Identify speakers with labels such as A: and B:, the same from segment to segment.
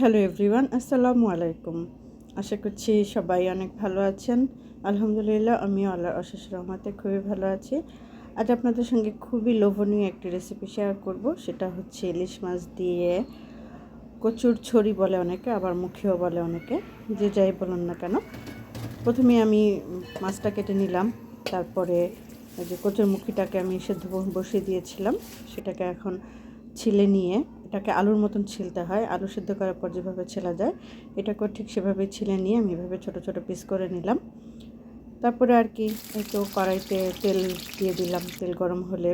A: Hello everyone আসসালামু আলাইকুম আশা করছি সবাই অনেক ভালো আছেন। আলহামদুলিল্লাহ, আমিও আল্লাহর অশেষ রহমাতে খুবই ভালো আছি। আজ আপনাদের সঙ্গে খুবই লোভনীয় একটি রেসিপি শেয়ার করব। সেটা হচ্ছে ইলিশ মাছ দিয়ে কচুর ছড়ি বলে অনেকে, আবার মুখেও বলে অনেকে, যে যাই বলুন না কেন। প্রথমে আমি মাছটা কেটে নিলাম। তারপরে যে কচুর মুখিটাকে আমি সেদ্ধ বসিয়ে দিয়েছিলাম। সেটাকে এখন ছিলে নিয়ে এটাকে আলুর মতন ছিলতে হয়। আলু সিদ্ধ করার পর যেভাবে ছেলা যায় এটাকেও ঠিক সেভাবে ছিলে নিয়ে আমি এভাবে ছোটো ছোটো পিস করে নিলাম। তারপরে আর কি একটু কড়াইতে তেল দিয়ে দিলাম। তেল গরম হলে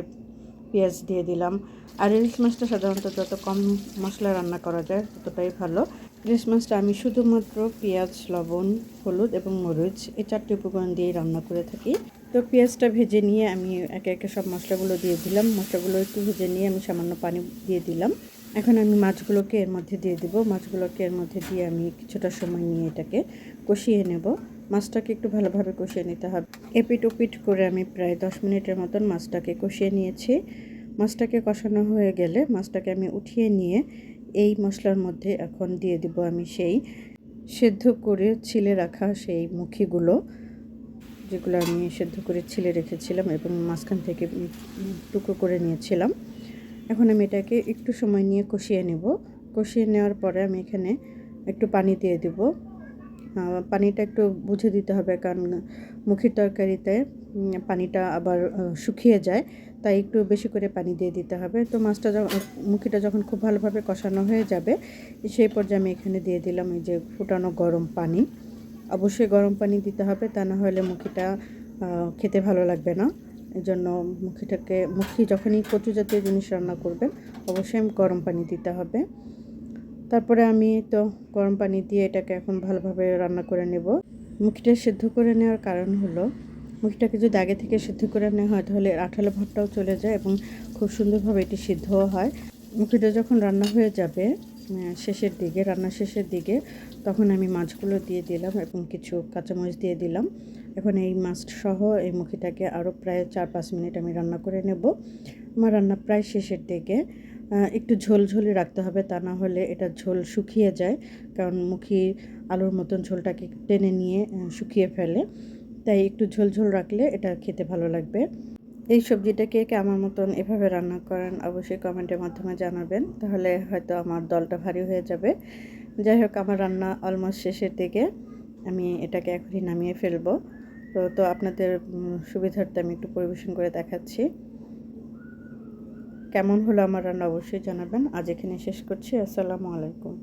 A: পেঁয়াজ দিয়ে দিলাম। আর ইলিশ মাছটা সাধারণত যত কম মশলা রান্না করা যায়, ততটাই ভালো। মাছটা আমি শুধুমাত্র পেঁয়াজ, লবণ, হলুদ এবং মরিচ এই চারটি উপকরণ দিয়েই রান্না করে থাকি। তো পেঁয়াজটা ভেজে নিয়ে আমি একে একে সব মশলাগুলো দিয়ে দিলাম। মশলাগুলো একটু ভেজে নিয়ে আমি সামান্য পানি দিয়ে দিলাম। এখন আমি মাছগুলোকে এর মধ্যে দিয়ে দেবো। মাছগুলোকে এর মধ্যে দিয়ে আমি কিছুটা সময় নিয়ে এটাকে কষিয়ে নেব। মাছটাকে একটু ভালোভাবে কষিয়ে নিতে হবে। এপিট ওপিট করে আমি প্রায় দশ মিনিটের মতন মাছটাকে কষিয়ে নিয়েছি। মাছটাকে কষানো হয়ে গেলে মাছটাকে আমি উঠিয়ে নিয়ে এই মশলার মধ্যে এখন দিয়ে দিব আমি সেই সেদ্ধ করে ছিলে রাখা সেই মুখিগুলো, যেগুলো আমি সেদ্ধ করে ছিলে রেখেছিলাম এবং মাঝখান থেকে টুকরো করে নিয়েছিলাম। এখন আমি এটাকে একটু সময় নিয়ে কষিয়ে নেব। কষিয়ে নেওয়ার পরে আমি এখানে একটু পানি দিয়ে দেব। পানিটা একটু বুঝে দিতে হবে কারণ মুখির তরকারিতে পানিটা আবার শুকিয়ে যায়, তাই একটু বেশি করে পানি দিয়ে দিতে হবে। তো মাছটা মুখিটা যখন খুব ভালোভাবে কষানো হয়ে যাবে, সেই পর্যায়ে আমি এখানে দিয়ে দিলাম এই যে ফুটানো গরম পানি। অবশ্যই গরম পানি দিতে হবে, তা না হলে মুখিটা খেতে ভালো লাগবে না। এই জন্য মুখিটাকে, মুখি যখনই কচু জাতীয় জিনিস রান্না করবেন, অবশ্যই গরম পানি দিতে হবে। তারপরে আমি তো গরম পানি দিয়ে এটাকে এখন ভালোভাবে রান্না করে নেব। মুখিটা সেদ্ধ করে নেওয়ার কারণ হলো মুখিটাকে যদি আগে থেকে সিদ্ধ করে নেওয়া হয়, তাহলে আঠালো ভাবটাও চলে যায় এবং খুব সুন্দরভাবে এটি সিদ্ধও হয়। মুখিটা যখন রান্না হয়ে যাবে শেষের দিকে, রান্না শেষের দিকে, তখন আমি মাছগুলো দিয়ে দিলাম এবং কিছু কাঁচামরিচ দিয়ে দিলাম। এখন এই মাছ সহ এই মুখিটাকে আরও প্রায় চার পাঁচ মিনিট আমি রান্না করে নেব। আমার রান্না প্রায় শেষের দিকে। একটু ঝোল ঝোলে রাখতে হবে, তা না হলে এটা ঝোল শুকিয়ে যায়। কারণ মুখি আলুর মতন ঝোলটাকে টেনে নিয়ে শুকিয়ে ফেলে। তাই একটু ঝোল ঝোল রাখলে এটা খেতে ভালো লাগবে। এই সবজিটাকে কে আমার মতন এভাবে রান্না করেন অবশ্যই কমেন্টের মাধ্যমে জানাবেন, তাহলে হয়তো আমার দলটা ভারী হয়ে যাবে। যাই হোক, আমার রান্না অলমোস্ট শেষের দিকে, আমি এটাকে এখনই নামিয়ে ফেলব। তো তো আপনাদের সুবিধার্থে আমি একটু পরিবেশন করে দেখাচ্ছি। কেমন হলো আমার রান্না অবশ্যই জানাবেন। আজ এখানে শেষ করছি, আসসালামু আলাইকুম।